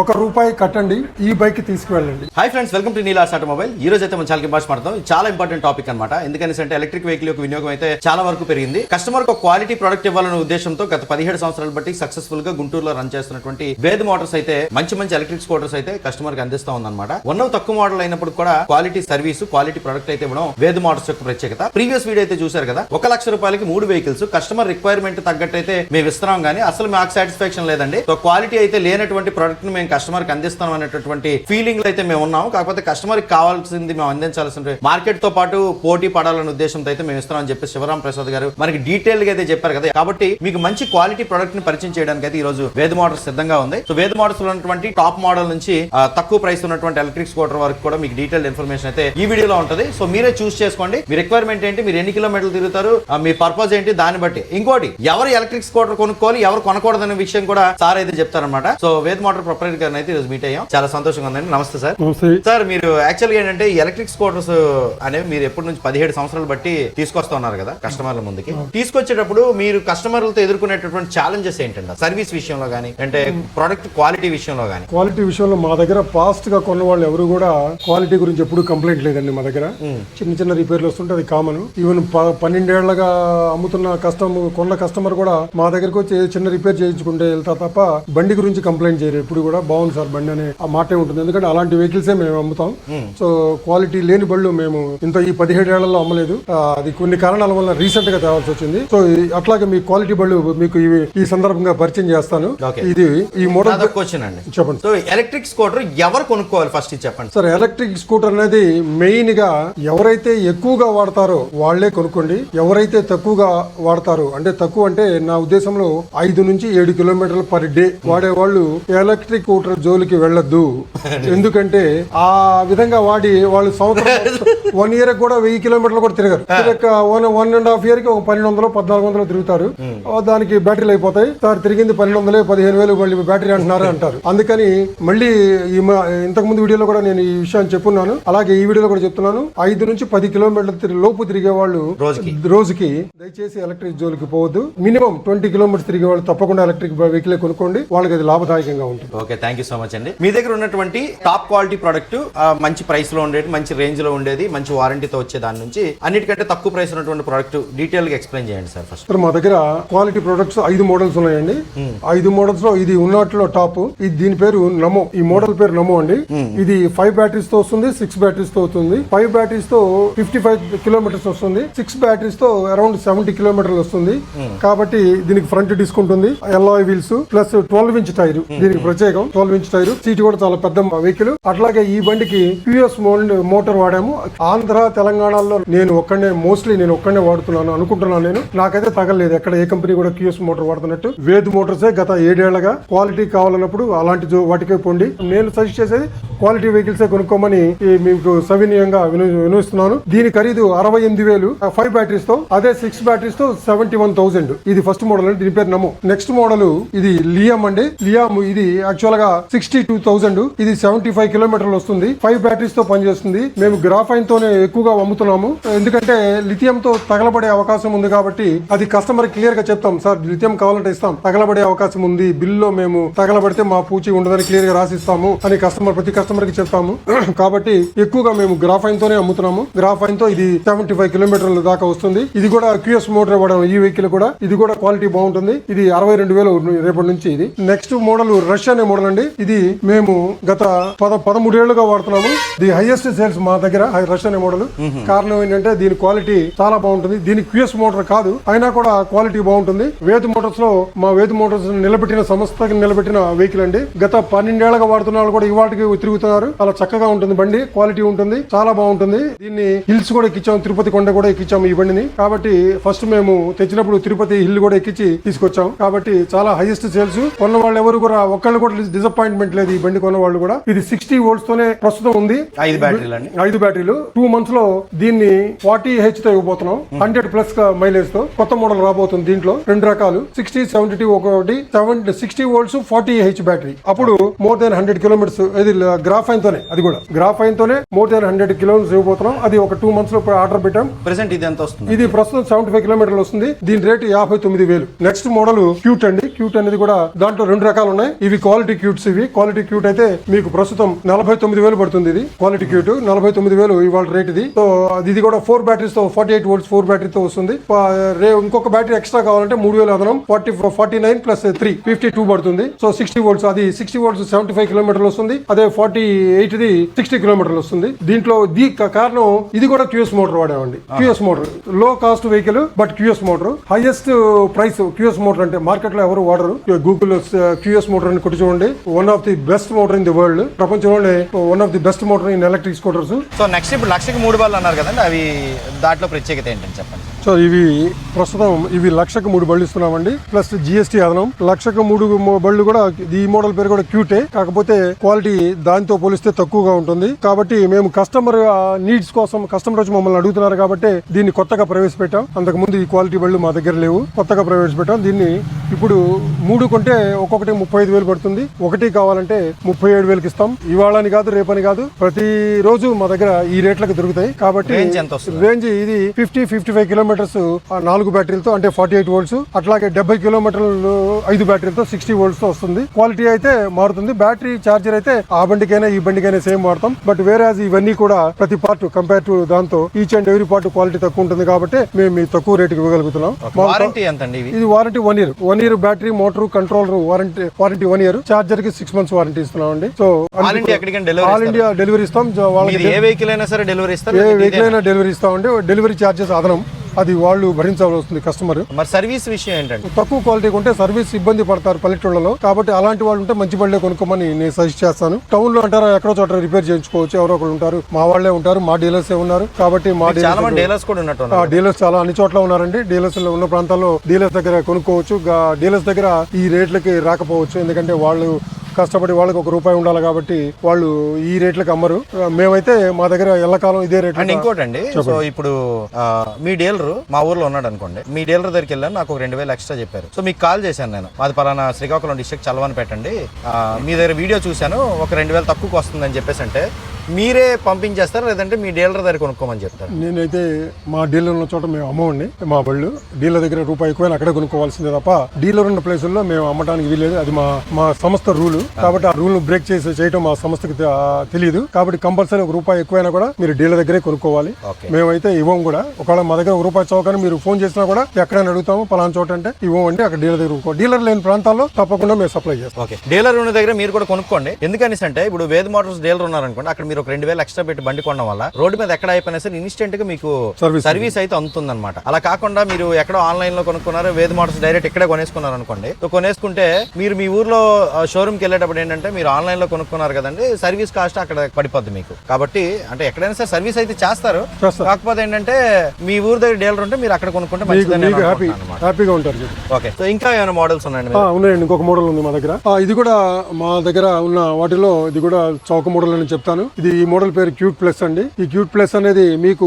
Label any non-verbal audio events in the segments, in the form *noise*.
ఒక రూపాయి కట్టండి ఈ బైక్ తీసుకువెళ్ళండి. Hi friends welcome to Neela's automobile ఈ రోజు అయితే మనం చాలా భాష మాట్లాడతాం. చాలా ఇంపార్టెంట్ టాపిక్ అనమాట ఎందుకంటే ఎలక్ట్రిక్ వెహికల్ యొక్క వినియోగం అయితే చాలా వరకు పెరిగింది. కస్టమర్ ఒక క్వాలిటీ ప్రొడక్ట్ ఇవ్వాలనే ఉద్దేశంతో గత పదిహేడు సంవత్సరాలు బట్టి సక్సెస్ఫుల్గా గుంటూరులో రన్ చేస్తున్నటువంటి వేద్ మోటార్స్ అయితే మంచి మంచి ఎలక్ట్రిక్ స్కూటర్స్ అయితే కస్టమర్కి అందిస్తా ఉందన్నమాట. ఉన్నవి తక్కువ మోడల్ అయినప్పుడు కూడా క్వాలిటీ సర్వీస్ క్వాలిటీ ప్రొడక్ట్ అయితే ఇవ్వడం వేద్ మోటార్స్ యొక్క ప్రత్యేకత. ప్రీవియస్ వీడియో అయితే చూశారు కదా ఒక లక్ష రూపాయలకి మూడు వెహికల్స్ కస్టమర్ రిక్వైర్మెంట్ తగ్గట్టు అయితే మేము ఇస్తున్నాం కానీ అసలు మాకు సాటిస్ఫాక్షన్ లేదండి. సో క్వాలిటీ అయితే లేనటువంటి ప్రొడక్ట్ని మేము కస్టమర్కి అందిస్తాం అనేటటువంటి ఫీలింగ్ అయితే మేము ఉన్నాము. కాకపోతే కస్టమర్కి కావాల్సింది మేము అందించాల్సిన మార్కెట్తో పాటు పోటీ పడాలనే ఉద్దేశంతో అయితే మేము ఇస్తున్నాం అని చెప్పి శివరాం ప్రసాద్ గారు మనకి డీటెయిల్గా అయితే చెప్పారు కదా. కాబట్టి మీకు మంచి క్వాలిటీ ప్రొడక్ట్ని పరిచయం చేయడానికి అయితే ఈ రోజు వేద మోటార్స్ సిద్ధంగా ఉంది. సో వేద మోటార్స్లో ఉన్నటువంటి టాప్ మోడల్ నుంచి తక్కువ ప్రైస్ ఉన్నటువంటి ఎలక్ట్రిక్ స్కూటర్ వరకు కూడా మీకు డీటెయిల్ ఇన్ఫర్మేషన్ అయితే ఈ వీడియోలో ఉంటుంది. సో మీరే చూస్ చేసుకోండి. మీ రిక్వైర్మెంట్ ఏంటి? మీరు ఎన్ని కిలోమీటర్లు తిరుగుతారు? మీ పర్పస్ ఏంటి? దాన్ని బట్టి. ఇంకోటి ఎవరు ఎలక్ట్రిక్ స్కూటర్ కొనుక్కోవాలి ఎవరు కొనకూడదనే విషయం కూడా సార్ అయితే చెప్తారనమాట సో వేద మోటార్ ప్రొపరేటర్ గారిని అయితే ఈరోజు మీట్ అయ్యాం. చాలా సంతోషంగా ఉందండి. నమస్తే సార్. సార్ మీరు యాక్చువల్గా ఏంటంటే ఎలక్ట్రిక్ స్కూటర్స్ అనేవి మీరు ఎప్పటి నుంచి పదిహేడు సంవత్సరాలు బట్టి తీసుకొస్తా ఉన్నారు కదా కస్టమర్ల ముందుకి. తీసుకొచ్చేటప్పుడు మీరు కస్టమర్లతో ఎదుర్కొనేటటువంటి ఛాలెంజెస్ ఏంటండి? సర్వీస్ విషయంలో కానీ అంటే ప్రొడక్ట్ క్వాలిటీ విషయంలో కానీ క్వాలిటీ విషయంలో మా దగ్గర ఫాస్ట్గా కొన్న వాళ్ళు ఎవరు కూడా క్వాలిటీ గురించి ఎప్పుడు కంప్లైంట్ లేదండి మా దగ్గర. చిన్న చిన్న రిపేర్లు వస్తుంటే అది కామన్ ఈవెన్ పన్నెండేళ్ళగా అమ్ముతున్న కస్టమర్ కొన్న కస్టమర్ కూడా మా దగ్గరకు వచ్చి చిన్న రిపేర్ చేయించుకుంటే వెళ్తా తప్ప బండి గురించి కంప్లైంట్ చేయరు. ఎప్పుడు కూడా బాగుంది సార్ బండి అనే ఆ మాటే ఉంటుంది. ఎందుకంటే అలాంటి వెహికల్సే మేము అమ్ముతాం. సో క్వాలిటీ లేని బళ్ళు మేము ఇంత ఈ పదిహేడు ఏళ్ళలో అమ్మలేదు. అది కొన్ని కారణాల వల్ల రీసెంట్గా తేవాల్సి వచ్చింది. సో అట్లాగే మీ క్వాలిటీ బళ్ళు మీకు ఇవి ఈ సందర్భంగా పరిచయం చేస్తాను. ఇది ఈ మోడల్ చెప్పండి. సో ఎలక్ట్రిక్ స్కూటర్ ఎవరు కొనుక్కోవాలి ఫస్ట్ చెప్పండి. సార్ ఎలక్ట్రిక్ స్కూటర్ అనేది మెయిన్గా ఎవరైతే ఎక్కువగా వాడతారో వాళ్ళే కొనుక్కోండి. ఎవరైతే తక్కువగా వాడతారో అంటే తక్కువ అంటే నా ఉద్దేశంలో ఐదు నుంచి ఏడు కిలోమీటర్లు పర్ డే వాడే వాళ్ళు ఎలక్ట్రిక్ స్కూటర్ జోలికి వెళ్ళొద్దు. ఎందుకంటే ఆ విధంగా వాడి వాళ్ళు సంవత్సరం *laughs* వన్ ఇయర్ కూడా వెయ్యి కిలోమీటర్లు కూడా తిరగరు. తిరగక వన్ వన్ అండ్ హాఫ్ ఇయర్కి ఒక పన్నెండు వందలు పద్నాలుగు వందలు తిరుగుతారు. దానికి బ్యాటరీలు అయిపోతాయి. సార్ తిరిగింది పన్నెండు వందలే పదిహేను వేలు మళ్ళీ బ్యాటరీ అంటున్నారు అంటారు. అందుకని మళ్ళీ ఇంతకు ముందు వీడియోలో కూడా నేను ఈ విషయాన్ని చెప్పున్నాను. అలాగే ఈ వీడియోలో కూడా చెప్తున్నాను. ఐదు నుంచి పది కిలోమీటర్ల లోపు తిరిగే వాళ్ళు రోజుకి. రోజుకి దయచేసి ఎలక్ట్రిక్ జోలికి పోవద్దు. మినిమం ట్వంటీ కిలోమీటర్స్ తిరిగే వాళ్ళు తప్పకుండా ఎలక్ట్రిక్ వెహికల్ కొనుక్కోండి. వాళ్ళకి అది లాభదాయకంగా ఉంటుంది. Okay thank you so much అండి. మీ దగ్గర ఉన్నటువంటి టాప్ క్వాలిటీ ప్రొడక్ట్ మంచి ప్రైస్లో ఉండేది మంచి రేంజ్లో ఉండేది మంచి వారంటీతో వచ్చే దాని నుంచి అన్నిటికంటే తక్కువ ప్రైస్ ఉన్నటువంటి ప్రొడక్ట్ డీటెయిల్గా ఎక్స్ప్లెయిన్ చేయండి సార్ ఫస్ట్ మా దగ్గర క్వాలిటీ ప్రొడక్ట్స్ ఐదు మోడల్స్ ఉన్నాయండి. ఐదు మోడల్స్లో ఇది ఉన్నట్లో టాప్ ఇది దీని పేరు నమో ఈ మోడల్ పేరు నమో అండి. ఇది ఫైవ్ బ్యాటరీస్తో వస్తుంది సిక్స్ బ్యాటరీస్తో వస్తుంది. ఫైవ్ బ్యాటరీస్తో ఫిఫ్టీ ఫైవ్ కిలోమీటర్స్ వస్తుంది. సిక్స్ బ్యాటరీస్తో అరౌండ్ సెవెంటీ కిలోమీటర్లు వస్తుంది. కాబట్టి దీనికి ఫ్రంట్ డిస్క్ ఉంటుంది. Alloy wheels plus twelve inch tyre దీనికి ప్రత్యేకం. ట్వెల్వ్ ఇంచ్ టైర్ సీట్ కూడా చాలా పెద్ద వెహికల్. అట్లాగే ఈ బండికి క్యూఎస్ మోటార్ వాడాము. ఆంధ్ర తెలంగాణలో నేను ఒక్కడే మోస్ట్లీ నేను ఒక్కడే వాడుతున్నాను అనుకుంటున్నాను నేను. నాకైతే తగలేదు ఎక్కడ ఏ కంపెనీ కూడా క్యూఎస్ మోటార్ వాడుతున్నట్టు. వేద్ మోటార్సే గత ఏడేళ్ళగా క్వాలిటీ కావాలన్నప్పుడు అలాంటి వాటికే పొండి. నేను సజెస్ట్ చేసేది క్వాలిటీ వెహికల్సే కొనుక్కోమని మీకు సవినీయంగా విను వినిస్తున్నాను దీని ఖరీదు అరవై ఎనిమిది వేలు. ఫైవ్ బ్యాటరీస్తో అదే సిక్స్ బ్యాటరీస్తో సెవెంటీ వన్ థౌసండ్ ఇది ఫస్ట్ మోడల్ అండి దీని పేరు నమో నెక్స్ట్ మోడల్ ఇది లియామ్ అండి లియామ్ ఇది యాక్చువల్ గా సిక్స్టీ టూ థౌసండ్ ఇది సెవెంటీ ఫైవ్ కిలోమీటర్లు వస్తుంది. ఫైవ్ బ్యాటరీస్తో పనిచేస్తుంది. మేము గ్రాఫైన్ తోనే ఎక్కువగా అమ్ముతున్నాము. ఎందుకంటే లిథియం తో తగలబడే అవకాశం ఉంది కాబట్టి అది కస్టమర్ క్లియర్గా చెప్తాం. సార్ లిథియం కావాలంటే ఇస్తాం. తగలబడే అవకాశం ఉంది. బిల్లో మేము తగలబడితే మా పూచి ఉండదని క్లియర్గా రాసిస్తాము అని కస్టమర్ ప్రతి కస్టమర్కి చెప్తాము. *clears throat* కాబట్టి ఎక్కువగా మేము గ్రాఫైన్ తోనే అమ్ముతున్నాము. గ్రాఫైన్తో ఇది సెవెంటీ ఫైవ్ కిలోమీటర్ల దాకా వస్తుంది. ఇది కూడా క్యూఎస్ మోటార్ ఇవ్వడం ఈ వెహికల్ కూడా. ఇది కూడా క్వాలిటీ బాగుంటుంది. ఇది అరవై రెండు వేలు రేపటి నుంచి ఇది. నెక్స్ట్ మోడల్ రష్ అనే మోడల్ అండి ఇది మేము గత పద పదమూడేళ్ళుగా వాడుతున్నాము. ది హైయెస్ట్ సేల్స్ మా దగ్గర రష్ అనే మోడల్. కారణం ఏంటంటే దీని క్వాలిటీ చాలా బాగుంటుంది. దీని క్యూఎస్ మోటార్ కాదు అయినా కూడా క్వాలిటీ బాగుంటుంది. వేద్ మోటార్స్లో మా వేద్ మోటార్స్ నిలబెట్టిన సంస్థకి నిలబెట్టిన వెహికల్ అండి. గత పన్నెండేళ్ళుగా వాడుతున్న వాళ్ళు కూడా ఇవాటికి తిరుగుతున్నారు. చాలా చక్కగా ఉంటుంది బండి క్వాలిటీ ఉంటుంది చాలా బాగుంటుంది. దీన్ని హిల్స్ కూడా ఎక్కించాము తిరుపతి కొండ కూడా ఎక్కించాము ఈ బండిని. కాబట్టి ఫస్ట్ మేము తెచ్చినప్పుడు తిరుపతి హిల్ కూడా ఎక్కించి తీసుకొచ్చాం. కాబట్టి చాలా హైయెస్ట్ సేల్స్. కొన్న వాళ్ళు ఎవరు కూడా ఒక్కళ్ళు కూడా డిసప్పాయింట్మెంట్ లేదు ఈ బండి కొన్న వాళ్ళు కూడా. ఇది సిక్స్టీ వోల్ట్స్ తోనే ప్రస్తుతం ఉంది. ఐదు బ్యాటరీలు అండి ఐదు బ్యాటరీలు. టూ మంత్స్లో దీన్ని ఫార్టీ హెచ్తో ఇవ్వబోతున్నాం. హండ్రెడ్ ప్లస్ మైలేజ్తో కొత్త మోడల్ రాబోతుంది దీంట్లో. రెండు రకాలు. సిక్స్టీ సెవెంటీ టూ ఒకటి seven sixty volts forty H battery అప్పుడు మోర్ దెన్ హండ్రెడ్ కిలోమీటర్స్ ఇది గ్రాఫైన్ తోనే అది కూడా. గ్రాఫైన్ తోనే మోర్ దెన్ హండ్రెడ్ కిలోమీటర్స్ ఇవ్వబోతున్నాం. అది ఒక టూ మంత్స్లో ఆర్డర్ పెట్టాం. ప్రెసెంట్ ఇది ఎంత వస్తుంది? ఇది ప్రస్తుతం సెవెంటీ ఫైవ్ కిలోమీటర్లు వస్తుంది. దీని రేటు యాభై తొమ్మిది వేలు. నెక్స్ట్ మోడల్ క్యూట్ అండి క్యూట్ అనేది కూడా దాంట్లో రెండు రకాలు ఉన్నాయి. ఇవి క్వాలిటీ క్యూట్స్ ఇవి. క్వాలిటీ క్యూట్ అయితే మీకు ప్రస్తుతం నలభై తొమ్మిది వేలు పడుతుంది ఇది. క్వాలిటీ క్యూట్ నలభై తొమ్మిది వేలు ఇవాళ రేట్ ఇది. సో అది ఇది కూడా ఫోర్ బ్యాటరీస్తో ఫార్టీ ఎయిట్ వోల్ట్స్ ఫోర్ బ్యాటరీతో వస్తుంది. రే ఇంకొక బ్యాటరీ ఎక్స్ట్రా కావాలంటే మూడు వేలు అదనం. Forty forty nine plus three fifty two పడుతుంది. సో సిక్స్టీ వోల్ట్స్ అది సిక్స్టీ వోల్ట్స్ సెవెంటీ ఫైవ్ కిలోమీటర్లు వస్తుంది. అదే ఫార్టీ ఎయిట్ ది సిక్స్టీ కిలోమీటర్లు వస్తుంది. దీంట్లో దీ కారణం ఇది కూడా QS motor వాడామండి QS motor. Low cost vehicle but QS motor. Highest price QS motor అంటే మార్కెట్లో ఎవరు వాడరు. గూగుల్ క్యూఎస్ మోటార్ అని కొట్టి చూడండి. One of the best motor in the world ప్రపంచంలోనే one of the best motor in electric scooters so next ఇప్పుడు లక్షకి మూడు బాల్ అన్నారు కదండి అవి దాంట్లో ప్రత్యేకత ఏంటని చెప్పండి. సో ఇవి ప్రస్తుతం ఇవి లక్షకు మూడు బళ్ళు ఇస్తున్నామండి. ప్లస్ జిఎస్టీ అదనం. లక్షకు మూడు బళ్ళు కూడా ఈ మోడల్ పేరు కూడా క్యూటే కాకపోతే క్వాలిటీ దానితో పోలిస్తే తక్కువగా ఉంటుంది. కాబట్టి మేము కస్టమర్ నీడ్స్ కోసం కస్టమర్ వచ్చి మమ్మల్ని అడుగుతున్నారు కాబట్టి దీన్ని కొత్తగా ప్రవేశపెట్టాం. అంతకు ముందు ఈ క్వాలిటీ బళ్ళు మా దగ్గర లేవు. కొత్తగా ప్రవేశపెట్టాం. దీన్ని ఇప్పుడు మూడు కొంటే ఒక్కొక్కటి ముప్పై ఐదు వేలు పడుతుంది. ఒకటి కావాలంటే ముప్పై ఏడు వేలకి ఇస్తాం. ఇవాళని కాదు రేపని కాదు ప్రతి రోజు మా దగ్గర ఈ రేట్లకు దొరుకుతాయి. కాబట్టి? రేంజ్ ఇది ఫిఫ్టీ ఫిఫ్టీ ఫైవ్ కిలోమీటర్స్ నాలుగు బ్యాటరీలతో అంటే ఫార్టీ ఎయిట్ వోల్ట్స్ అట్లాగే డెబ్బై కిలోమీటర్లు ఐదు బ్యాటరీలతో సిక్స్టీ వోల్ట్స్తో వస్తుంది. క్వాలిటీ అయితే మారుతుంది. బ్యాటరీ చార్జర్ అయితే ఆ బండికైనా ఈ బండికైనా సేమ్ వాడతాం. బట్ వేరే ఇవన్నీ కూడా ప్రతి పార్ట్ కంపేర్ టు దాంతో each and every part quality తక్కువ ఉంటుంది కాబట్టి మేము తక్కువ రేటుకి ఇవ్వగలుగుతున్నాం. ఇది warranty one year one year battery motor controller warranty warranty one year. చార్జర్కి six months warranty ఇస్తున్నాం అండి సో ఆల్ ఇండియా డెలివరీ ఇస్తాం. ఏ వెహికల్ అయినా సరే డెలివరీ ఇస్తారు ఏ వెహికల్ అయినా డెలివరీ ఇస్తామండి. డెలివరీ ఛార్జెస్ అదనం. అది వాళ్ళు భరించాల్సి వస్తుంది కస్టమర్ మరి సర్వీస్ విషయం ఏంటండి? తక్కువ క్వాలిటీ ఉంటే సర్వీస్ ఇబ్బంది పడతారు పల్లెటూళ్ళలో. కాబట్టి అలాంటి వాళ్ళు ఉంటే మంచి బళ్ళే కొనుక్కోమని నేను సజెస్ట్ చేస్తాను. టౌన్లో అంటారా ఎక్కడో చోట రిపేర్ చేయించుకోవచ్చు. ఎవరో ఒకరు ఉంటారు. మా వాళ్ళే ఉంటారు మా డీలర్స్ ఉన్నారు. కాబట్టి మా డీలర్స్ కూడా ఉన్నట్టు. డీలర్స్ చాలా అన్ని చోట్ల ఉన్నారండి. డీలర్స్లో ఉన్న ప్రాంతాల్లో డీలర్స్ దగ్గర కొనుక్కోవచ్చు. డీలర్స్ దగ్గర ఈ రేట్లకి రాకపోవచ్చు. ఎందుకంటే వాళ్ళు కష్టపడి వాళ్ళకి ఒక రూపాయి ఉండాలి కాబట్టి వాళ్ళు ఈ రేట్లకు అమ్మరు. మేమైతే మా దగ్గర ఎల్లకాలం ఇదే రేట్ అండ్ ఇంకోటి అండి సో ఇప్పుడు మీ డీలర్ మా ఊర్లో ఉన్నాడు అనుకోండి మీ డీలర్ దగ్గరికి వెళ్ళాను నాకు ఒక రెండు వేలు ఎక్స్ట్రా చెప్పారు. సో మీకు కాల్ చేశాను నేను మాది పలానా శ్రీకాకుళం డిస్ట్రిక్ట్ చలవని పెట్టండి మీ దగ్గర వీడియో చూశాను ఒక రెండు వేలు తక్కువకి వస్తుందని చెప్పేసి అంటే మీరే పంపించేస్తారా? లేదంటే మీ డీలర్ దగ్గర కొనుక్కోమని చెప్తారు? నేనైతే మా డీలర్ ఉన్న చోట మేము అమ్మవండి మా బళ్ళు డీలర్ దగ్గర రూపాయి ఎక్కువైనా అక్కడే కొనుక్కోవాల్సిందే తప్ప డీలర్ ఉన్న ప్లేసుల్లో మేము అమ్మటానికి వీలేదు అది మా మా సంస్థ రూల్. కాబట్టి ఆ రూల్ బ్రేక్ చేసి చేయటం మా సంస్థకి తెలియదు కాబట్టి కంపల్సరీ ఒక రూపాయి ఎక్కువైనా కూడా మీరు డీలర్ దగ్గరే కొనుక్కోవాలి. మేమైతే ఇవ్వం కూడా. ఒకవేళ మా దగ్గర ఒక రూపాయి చౌకని మీరు ఫోన్ చేసినా కూడా ఎక్కడైనా అడుగుతాము పలానా చోట అంటే ఇవ్వం అంటే అక్కడ డీలర్ దగ్గర డీలర్ లేని ప్రాంతాల్లో తప్పకుండా మేము సప్లై చేస్తాం. ఓకే. డీలర్ ఉన్న దగ్గర మీరు కూడా కొనుక్కోండి. ఎందుకని అంటే ఇప్పుడు వేద మోటార్స్ డీలర్ ఉన్నారనుకోండి అక్కడ మీరు ఒక రెండు వేలు ఎక్స్ట్రా పెట్టి బండి కొనడం వల్ల రోడ్డు మీద ఎక్కడ అయిపోయినా సరే ఇన్స్టెంట్గా మీకు. సర్వీస్ అయితే అందుతుందన్నమాట. అలా కాకుండా మీరు ఎక్కడో ఆన్లైన్లో కొనుక్కున్నారు వేద మోటార్స్ డైరెక్ట్ ఇక్కడే కొనేసుకున్నారు అనుకోండి. సో కొనేసుకుంటే మీరు మీ ఊర్లో షోరూమ్కి వెళ్ళేటప్పుడు ఏంటంటే మీరు ఆన్లైన్లో కొనుక్కున్నారు కదండి సర్వీస్ కాస్ట్ అక్కడ పడిపోద్ది మీకు. కాబట్టి అంటే ఎక్కడైనా సరే సర్వీస్ అయితే చేస్తారు. కాకపోతే ఏంటంటే మీ ఊరు దగ్గర డీలర్ ఉంటే మీరు అక్కడ కొనుక్కుంటే మంచిదని. హ్యాపీగా ఉంటారు ఓకే సో ఇంకా ఏమైనా మోడల్స్ ఉన్నాయండి ఉన్నాయండి. ఇంకొక మోడల్ ఉంది మా దగ్గర. ఇది కూడా మా దగ్గర ఉన్న వాటిలో ఇది కూడా చౌక మోడల్ అని చెప్తాను. ఇది ఈ మోడల్ పేరు క్యూట్ ప్లస్ అండి. ఈ క్యూట్ ప్లస్ అనేది మీకు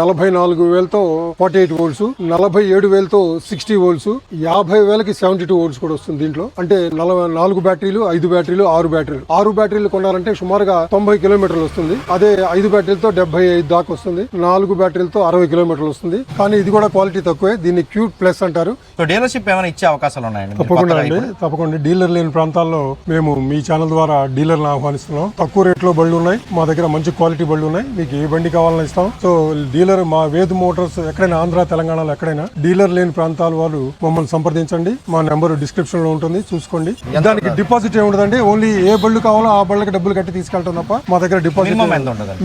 నలభై నాలుగు వేలతో ఫార్టీ ఎయిట్ వోల్ట్స్ నలభై ఏడు వేలతో సిక్స్టీ వోల్ట్స్ యాభై వేలకి సెవెంటీ టూ వోల్ట్స్ కూడా వస్తుంది దీంట్లో. అంటే నలభై నాలుగు బ్యాటరీలు ఐదు బ్యాటరీలు ఆరు బ్యాటరీలు. ఆరు బ్యాటరీలు కొన్నారంటే సుమారుగా తొంభై కిలోమీటర్లు వస్తుంది. అదే ఐదు బ్యాటరీలతో డెబ్బై ఐదు దాకా వస్తుంది. నాలుగు బ్యాటరీలతో అరవై కిలోమీటర్లు వస్తుంది. కానీ ఇది కూడా క్వాలిటీ తక్కువే. దీన్ని క్యూట్ ప్లస్ అంటారు. డీలర్షిప్ ఏమైనా ఇచ్చే అవకాశాలు ఉన్నాయండి? తప్పకుండా అండి? తప్పకుండా డీలర్ లేని ప్రాంతాల్లో మేము మీ ఛానల్ ద్వారా డీలర్ని ఆహ్వానిస్తున్నాం. తక్కువ రేట్లో బళ్ళు ఉన్నాయి. మా దగ్గర మంచి క్వాలిటీ బళ్ళు ఉన్నాయి. మీకు ఏ బండి కావాలని ఇస్తాం. సో డీలర్ మా వేద్ మోటార్స్ ఎక్కడైనా ఆంధ్ర తెలంగాణలో ఎక్కడైనా డీలర్ లేని ప్రాంతాల వాళ్ళు మమ్మల్ని సంప్రదించండి. మా నెంబర్ డిస్క్రిప్షన్లో ఉంటుంది. చూసుకోండి. దానికి డిపాజిట్ ఏ ఉండదండి ఓన్లీ ఏ బళ్ళు కావాలో ఆ బళ్ళకి డబ్బులు కట్టి తీసుకెళ్ళటం తప్ప మా దగ్గర deposit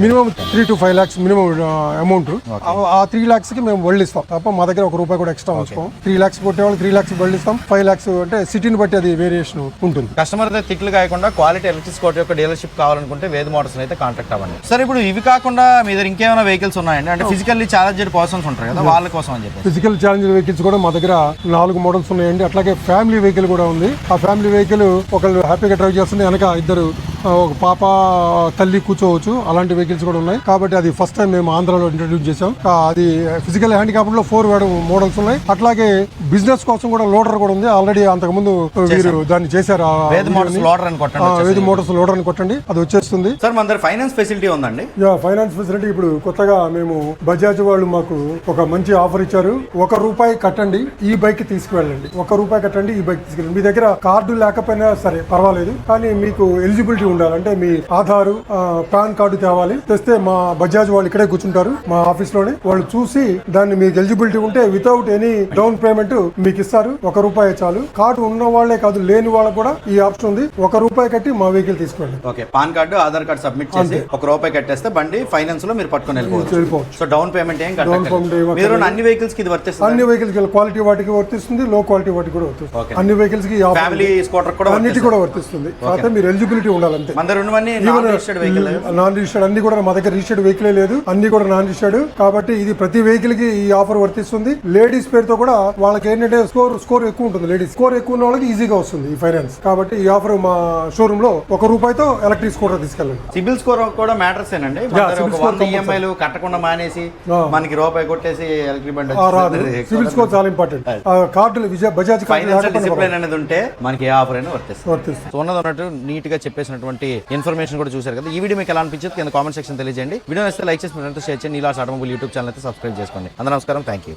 minimum three to five lakhs minimum amount. ఆ త్రీ లాక్స్కి మేము బళ్ళు ఇస్తాం. తప్ప మా దగ్గర ఒక రూపాయి కూడా ఎక్స్ట్రా ఉంచుకోం. త్రీ లాక్స్ కొట్టేవాళ్ళు త్రీ లాక్స్ బళ్ళు ఇస్తాం. ఫైవ్ లాక్స్ అంటే సిటీని బట్టి అది వేరియేషన్ ఉంటుంది. కస్టమర్ అయితే తిట్లు కాకుండా క్వాలిటీ ఎలక్ట్రిక్ స్కూటర్ యొక్క డీలర్షిప్ కావాలనుకుంటే వేద మోటార్స్ అయితే కాంటాక్ట్ అవ్వండి. సరే ఇప్పుడు ఇవి కాకుండా మీ దగ్గర ఇంకేమైనా వెహికల్స్ ఉన్నాయండి? అంటే ఫిజికల్లీ ఛాలెంజ్డ్ పర్సన్స్ ఉంటారు కదా వాళ్ళ కోసం అని చెప్పి ఫిజికల్ ఛాలెంజ్ వెహికల్స్ కూడా మా దగ్గర నాలుగు మోడల్స్ ఉన్నాయండి. అట్లాగే ఫ్యామిలీ వెహికల్ కూడా ఉంది. ఆ ఫ్యామిలీ వెహికల్ ఒకళ్ళు హ్యాపీగా డ్రైవ్ చేస్తుంది వెనక ఇద్దరు ఒక పాప తల్లి కూర్చోవచ్చు. అలాంటి వెహికల్స్ కూడా ఉన్నాయి. కాబట్టి అది ఫస్ట్ టైం మేము ఆంధ్రాలో ఇంట్రడ్యూస్ చేసాం అది ఫిజికల్ హ్యాండిక్యాప్లో ఫోర్ మోడల్స్ ఉన్నాయి. అట్లాగే బిజినెస్ కోసం కూడా లోడర్ కూడా ఉంది. ఆల్రెడీ అంతకుముందు వీరు దాన్ని చేశారు వేద మోటార్స్. లోడర్ అని కొట్టండి అది వచ్చేస్తుంది. సార్ మన దగ్గర ఫైనాన్స్ ఫెసిలిటీ ఉందండి? ఫైనాన్స్ ఫెసిలిటీ ఇప్పుడు కొత్తగా మేము బజాజ్ వాళ్ళు మాకు ఒక మంచి ఆఫర్ ఇచ్చారు. ఒక రూపాయి కట్టండి ఈ బైక్ తీసుకువెళ్ళండి. ఒక రూపాయి కట్టండి ఈ బైక్ తీసుకెళ్ళండి మీ దగ్గర కార్డు లేకపోయినా సరే పర్వాలేదు. కానీ మీకు ఎలిజిబిలిటీ ఉండాలి అంటే మీ ఆధారు పాన్ కార్డు తేవాలి. తెస్తే మా బజాజ్ వాళ్ళు ఇక్కడే కూర్చుంటారు మా ఆఫీస్లోనే వాళ్ళు చూసి దాన్ని మీకు ఎలిజిబిలిటీ ఉంటే వితౌట్ ఎనీ డౌన్ పేమెంట్ మీకు ఇస్తారు. ఒక రూపాయి చాలు. కార్డు ఉన్న వాళ్ళే కాదు లేని వాళ్ళకు కూడా ఈ ఆప్షన్ ఉంది. ఒక రూపాయి కట్టి మా వెహికల్ తీసుకెళ్ళండి okay PAN card Aadhaar card submit చేసి ఒక రూపాయి కట్టేస్తే బండి ఫైనాన్స్లో మీరు పట్టుకొని వెళ్ళిపోవచ్చు. సో డౌన్ పేమెంట్ ఏం ఏం కట్టండి మీరు అన్ని వెహికల్స్కి ఇది వర్తిస్తుంది? అన్ని వెహికల్స్ క్వాలిటీ వాటికి వర్తిస్తుంది లో క్వాలిటీ వాటికి కూడా వర్తిస్తుంది. అన్ని వెహికల్స్కి ఫ్యామిలీ. స్కూటర్ కూడా అన్నిటి కూడా వర్తిస్తుంది. కాకపోతే మీరు ఎలిజిబిలిటీ ఉండాలి అంతే. Non registered vehicle non registered అన్ని కూడా మా దగ్గర రిజిస్టర్డ్ వెహికల్ లేదు. అన్ని కూడా నాన్ రిజిస్టర్డ్ కాబట్టి ఇది ప్రతి వెహికల్కి ఈ ఆఫర్ వర్తిస్తుంది. లేడీస్ పేరుతో కూడా వాళ్ళకి ఏంటంటే స్కోర్ స్కోర్ ఎక్కువ ఉంటుంది. లేడీస్ స్కోర్ ఎక్కువ ఉన్న వాళ్ళకి ఈజీగా వస్తుంది ఈ ఫైనాన్స్ కాబట్టి ఈ ఆఫర్ మా షోరూమ్లో ఒక రూపాయితో ఎలక్ట్రిక్ స్కూటర్ తీసుకెళ్ళండి. సిబిల్ స్కోర్ కూడా మ్యాటర్స్ ఏనండి. ఈఎంఐలు కట్టకుండా మానేసి. మనకి రూపాయి కొట్టేసి ఎలక్ట్రిక్ బండి సివిల్ *laughs* స్కోర్ చాలా ఇంపార్టెంట్ కార్డులు విజయ బజాజ్ లేకపోయినా డిసిప్లిన్ అనేది ఉంటే మనకి ఏ ఆఫర్ అయినా వర్తిస్తుంది. వర్తిస్తుంది. సో ఉన్నది ఉన్నట్టు నీట్గా చెప్పేసినటువంటి ఇన్ఫర్మేషన్ కూడా చూశారు కదా. ఈ వీడియో మీకు ఎలా అనిపించింది? కింద కామెంట్ సెక్షన్ తెలియజేయండి. వీడియో నచ్చితే లైక్ చేసి మీ షేర్ చేయండి. ఇలా ఆటోమొబైల్ యూట్యూబ్ ఛానల్ అయితే సబ్స్క్రైబ్ చేసుకోండి. అందరూ నమస్కారం. Thank you